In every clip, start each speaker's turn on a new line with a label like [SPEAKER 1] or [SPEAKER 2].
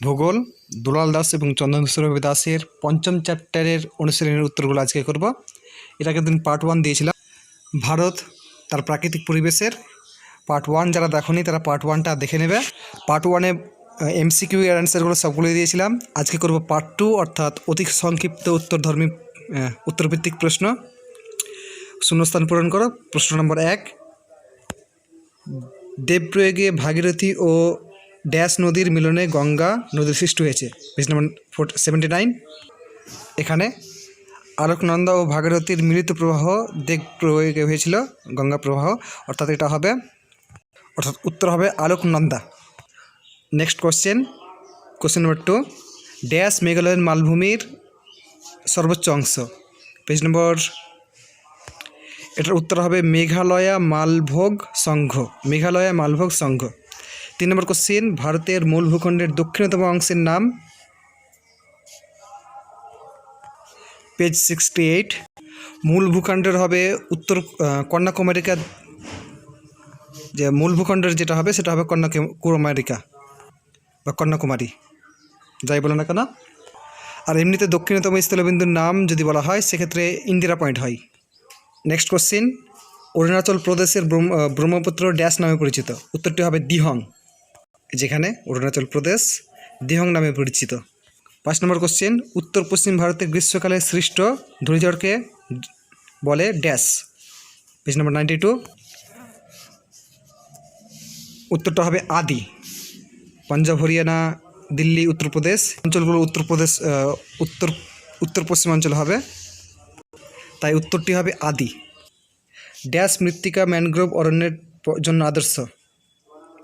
[SPEAKER 1] ভূগোল, দুলাল দাস এবং চন্দন চন্দনেশ্বর দাসের পঞ্চম চ্যাপ্টারের অনুশীলনের উত্তরগুলো আজকে করব। এর আগের দিন পার্ট ওয়ান দিয়েছিলাম। ভারত, তার প্রাকৃতিক পরিবেশের পার্ট ওয়ান যারা দেখনি, তারা পার্ট ওয়ানটা দেখে নেবে। পার্ট ওয়ানে এমসিকিউ এর অ্যান্সারগুলো সবগুলো দিয়েছিলাম। আজকে করব পার্ট টু অর্থাৎ অতি সংক্ষিপ্ত উত্তরধর্মী উত্তরভিত্তিক প্রশ্ন। শূন্যস্থান পূরণ করো। প্রশ্ন নম্বর এক। দেবপ্রয়োগে ভাগীরথী ও ড্যাশ নদীর মিলনে গঙ্গা নদীর সৃষ্টি হয়েছে। Page number four seventy nine এখানে আলোকনন্দা ও ভাগীরথীর মিলিত প্রবাহ দেব প্রয়োগে হয়েছিল, গঙ্গা প্রবাহ। অর্থাৎ এটা হবে অর্থাৎ উত্তর হবে Alaknanda. Next question question number two dash মেঘালয়ের মালভূমির সর্বোচ্চ অংশ। পেজ নম্বর এটার উত্তর হবে মেঘালয়া মালভোগ সংঘ। মেঘালয়া মালভোগ সংঘ। তিন নম্বর কোশ্চেন ভারতের মূল ভূখণ্ডের দক্ষিণতম অংশের নাম? পেজ সিক্সটি এইট মূল ভূখণ্ডের হবে উত্তর কন্যাকুমারিকা, যে মূল ভূখণ্ডের যেটা হবে, সেটা হবে কন্যাকুমারিকা বা কন্যাকুমারী। যাই বলো না কেন? আর এমনিতে দক্ষিণতম স্থলবিন্দুর নাম যদি বলা হয়, সেক্ষেত্রে ইন্দিরা পয়েন্ট হয়। নেক্সট কোশ্চিন অরুণাচল প্রদেশের ব্রহ্মপুত্র ড্যাশ নামে পরিচিত। উত্তরটি হবে দিহং। যেখানে অরুণাচল প্রদেশ, দিহং নামে পরিচিত। পাঁচ নম্বর কোশ্চেন উত্তর পশ্চিম ভারতের গ্রীষ্মকালে সৃষ্ট ঘূর্ণিঝড়কে বলে dash. Page number ninety two উত্তরটা হবে আদি। পাঞ্জাব, হরিয়ানা, দিল্লি উত্তরপ্রদেশ অঞ্চলগুলো উত্তরপ্রদেশ উত্তর উত্তর পশ্চিমাঞ্চল হবে। তাই উত্তরটি হবে আদি। ড্যাশ মৃত্তিকা ম্যানগ্রোভ অরণ্যের জন্য আদর্শ।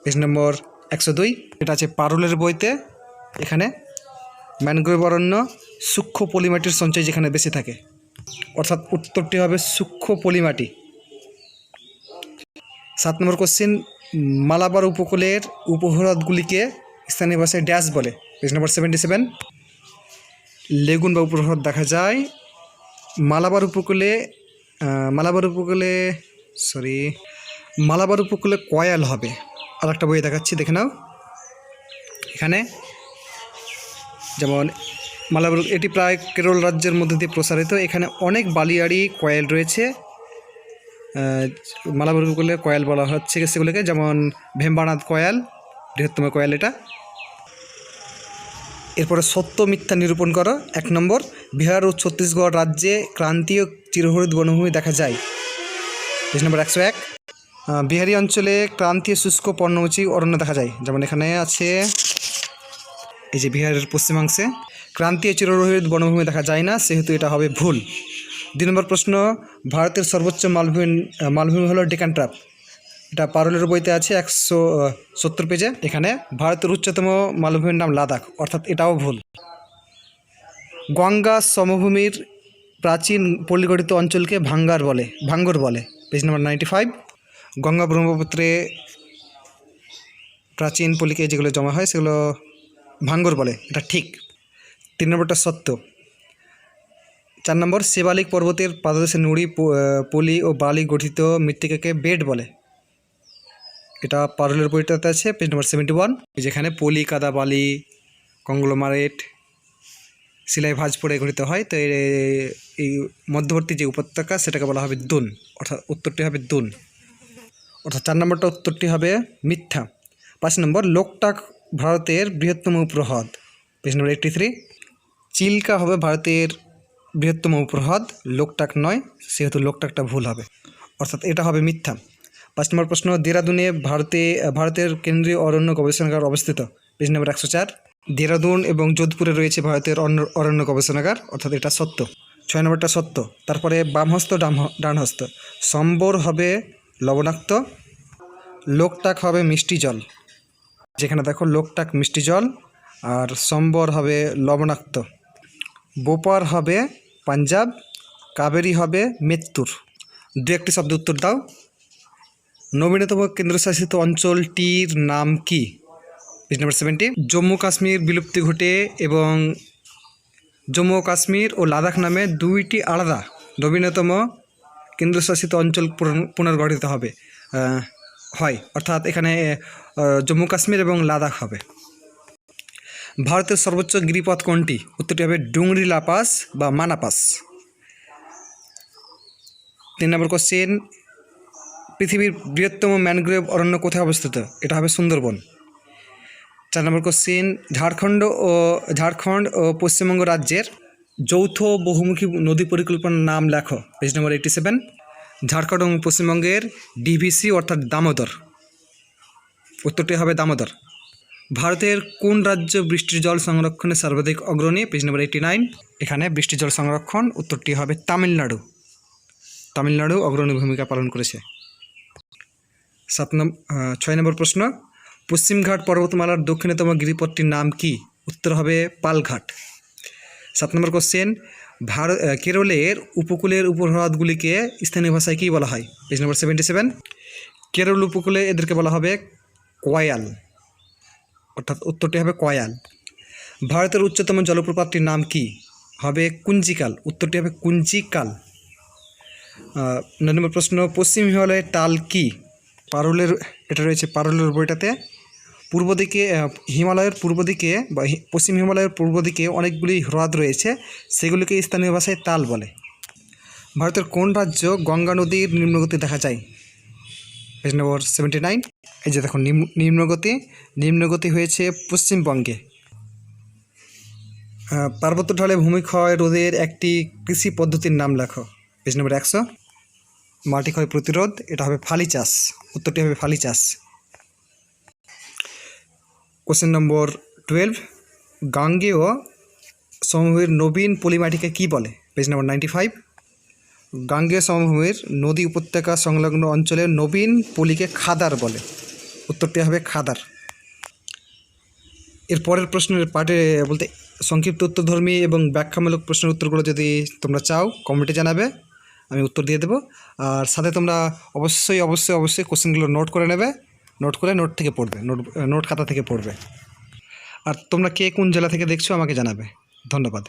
[SPEAKER 1] পেজ নম্বর একশো দুই। এটা আছে পারুলের বইতে। এখানে ম্যানগ্রোভ অরণ্য সূক্ষ্ম পলিমাটির সঞ্চয় যেখানে বেশি থাকে। অর্থাৎ উত্তরটি হবে সূক্ষ্ম পলিমাটি। সাত নম্বর কোশ্চিন মালাবার উপকূলের উপহ্রদগুলিকে স্থানীয় ভাষায় ড্যাশ বলে। Page number seventy seven lagoon বা উপহ্রদ দেখা যায়। মালাবার উপকূলে মালাবার উপকূলে সরি মালাবার উপকূলে কয়াল হবে। আর একটা বই দেখাচ্ছি দেখে নাও। এখানে যেমন মালাবার এটি প্রায় কেরল রাজ্যের মধ্যে দিয়ে প্রসারিত। এখানে অনেক বালিয়াড়ি কয়েল রয়েছে। আহ, মালাবার উপকূলে কয়েল বলা হচ্ছে সেগুলোকে যেমন ভেম্বানাথ কয়াল বৃহত্তম কয়াল এটা। এরপরে সত্য মিথ্যা নিরূপণ করো এক নম্বর। বিহার ও ছত্তিশগড় রাজ্যে ক্রান্তীয় চিরহরিত বনভূমি দেখা যায়। নম্বর একশো এক। বিহারি অঞ্চলে ক্রান্তীয় শুষ্ক পর্ণমোচী অরণ্য দেখা যায়। যেমন এখানে আছে, এই যে বিহারের পশ্চিমাংশে, ক্রান্তীয় চিররোহিত বনভূমি দেখা যায় না, সেহেতু এটা হবে ভুল। দুই নম্বর প্রশ্ন, ভারতের সর্বোচ্চ মালভূমি মালভূমি হলো ডেকান ট্রাপ এটা পারুলের বইতে আছে একশো সত্তর পেজে। এখানে ভারতের উচ্চতম মালভূমির নাম লাদাখ, অর্থাৎ এটাও ভুল। গঙ্গা সমভূমির প্রাচীন পল্লীগঠিত অঞ্চলকে ভাঙ্গার বলে, ভাঙ্গর বলে, page number ninety five Ganga ব্রহ্মপুত্রে প্রাচীন পল্লীকে যেগুলো জমা হয়, সেগুলো ভাঙ্গর বলে, এটা ঠিক। তিন নম্বরটা সত্য। চার নম্বর, শিবালিক পর্বতের পাদদেশে নুড়ি পলি ও বালি গঠিত মৃত্তিকাকে বেড বলে। এটা পারুলের বইটাতে আছে, পেজ নম্বর সেভেন্টি ওয়ান যেখানে পলি, কাদা, বালি কংগ্লোমারেট শিলায় ভাঁজ পড়ে গঠিত হয়। তো এই মধ্যবর্তী যে উপত্যকা, সেটাকে বলা হবে দুন, অর্থাৎ উত্তরটি হবে দুন। অর্থাৎ চার নম্বরটা উত্তরটি হবে মিথ্যা। পাঁচ নম্বর লোকটাক ভারতের বৃহত্তম উপহ্রদ। Page number eighty three Chilka হবে ভারতের বৃহত্তম উপহ্রদ, লোকটাক নয়, সেহেতু লোকটাকটা ভুল হবে। অর্থাৎ এটা হবে মিথ্যা। পাঁচ নম্বর প্রশ্ন, দেরাদুনে ভারতে, ভারতের কেন্দ্রীয় অরণ্য গবেষণাগার অবস্থিত। পেজ নম্বর একশো চার, দেরাদুন এবং যোধপুরে রয়েছে ভারতের অরণ্য গবেষণাগার, অর্থাৎ এটা সত্য। ছয় নম্বরটা সত্য, তারপরে বামহস্ত ডান- ডানহস্ত। সম্বর হবে লবণাক্ত। লোকটাক হবে মিষ্টি জল। যেখানে দেখো লোকটাক মিষ্টি জল, আর সম্বর হবে লবণাক্ত। বোপার হবে পাঞ্জাব, কাবেরী হবে মেত্তুর। দু একটি শব্দ উত্তর দাও। নবীনতম কেন্দ্রশাসিত অঞ্চলটির নাম কি? Page number seventy Jammu Kashmir বিলুপ্তি ঘটে এবং জম্মু কাশ্মীর ও লাদাখ নামে দুইটি আলাদা। নবীনতম কেন্দ্রশাসিত অঞ্চল পুনর- পুনর্গঠিত হবে। হয়। অর্থাৎ এখানে জম্মু কাশ্মীর এবং লাদাখ হবে। ভারতের সর্বোচ্চ গিরিপথ কোনটি? উত্তরটি হবে ডুংরি লাপাস বা মানাপাস। তিন নম্বর কোশ্চেন পৃথিবীর বৃহত্তম ম্যানগ্রোভ অরণ্য কোথায় অবস্থিত? এটা হবে সুন্দরবন। চার নম্বর কোশ্চেন ঝাড়খণ্ড ও ঝাড়খণ্ড ও পশ্চিমবঙ্গ রাজ্যের যৌথ বহুমুখী নদী পরিকল্পনার নাম লেখো। Page number eighty seven Jharkhand এবং পশ্চিমবঙ্গের ডিভিসি অর্থাৎ দামোদর। উত্তরটি হবে দামোদর। ভারতের কোন রাজ্য বৃষ্টির জল সংরক্ষণে সর্বাধিক অগ্রণী? পেজ নম্বর এইটি নাইন এখানে বৃষ্টির জল সংরক্ষণ। উত্তরটি হবে তামিলনাড়ু। তামিলনাড়ু অগ্রণী ভূমিকা পালন করেছে। সাত নম্বর ছয় নম্বর প্রশ্ন, পশ্চিমঘাট পর্বতমালার দক্ষিণতম গিরিপথটির নাম কি? উত্তর হবে পালঘাট। সাত নম্বর কোশ্চেন ভারত কেরলের উপকূলের উপহ্রদগুলিকে স্থানীয় ভাষায় কী বলা হয়? Page number seventy seven Kerala উপকূলে এদেরকে বলা হবে কয়াল অর্থাৎ উত্তরটি হবে কয়াল ভারতের উচ্চতম জলপ্রপাতটির নাম কি? হবে কুঞ্জিকাল, উত্তরটি হবে কুঞ্জিকাল। নম্বর প্রশ্ন, পশ্চিম হিমালয়ের টাল কি? পারুলের, এটা রয়েছে পারুলের বইটাতে। পূর্ব দিকে হিমালয়ের পূর্ব দিকে বা পশ্চিম হিমালয়ের পূর্ব দিকে অনেকগুলি হ্রদ রয়েছে, সেগুলিকে স্থানীয় ভাষায় তাল বলে। ভারতের কোন রাজ্য গঙ্গা নদীর নিম্নগতি দেখা যায়? পেজ নম্বর সেভেন্টি নাইন এই যে দেখুন, নিম্ন, নিম্নগতি নিম্নগতি হয়েছে পশ্চিমবঙ্গে পার্বত্য ঢলে ভূমিক্ষয় রোধের একটি কৃষি পদ্ধতির নাম লেখো। পেজ নম্বর একশো। মাটি ক্ষয় প্রতিরোধ, এটা হবে ফালি চাষ। উত্তরটি হবে ফালি চাষ। কোশ্চেন নম্বর টুয়েলভ গাঙ্গেয় সমভূমির নবীন পলিমাটিকে কি বলে? পেজ নম্বর নাইনটি ফাইভ গাঙ্গেয় সমভূমির নদী উপত্যকা সংলগ্ন অঞ্চলের নবীন পলিকে খাদার বলে। উত্তরটি হবে খাদার। এর পরের প্রশ্নের পার্টে বলতে সংক্ষিপ্ত উত্তরধর্মী এবং ব্যাখ্যামূলক প্রশ্নের উত্তরগুলো যদি তোমরা চাও, কমেন্টে জানাবে, আমি উত্তর দিয়ে দেবো। আর সাথে তোমরা অবশ্যই অবশ্যই অবশ্যই কোশ্চেনগুলো নোট করে নেবে। নোট করে নোট থেকে পড়বে, নোট নোট খাতা থেকে পড়বে। আর তোমরা কে কোন জেলা থেকে দেখছ আমাকে জানাবে। ধন্যবাদ।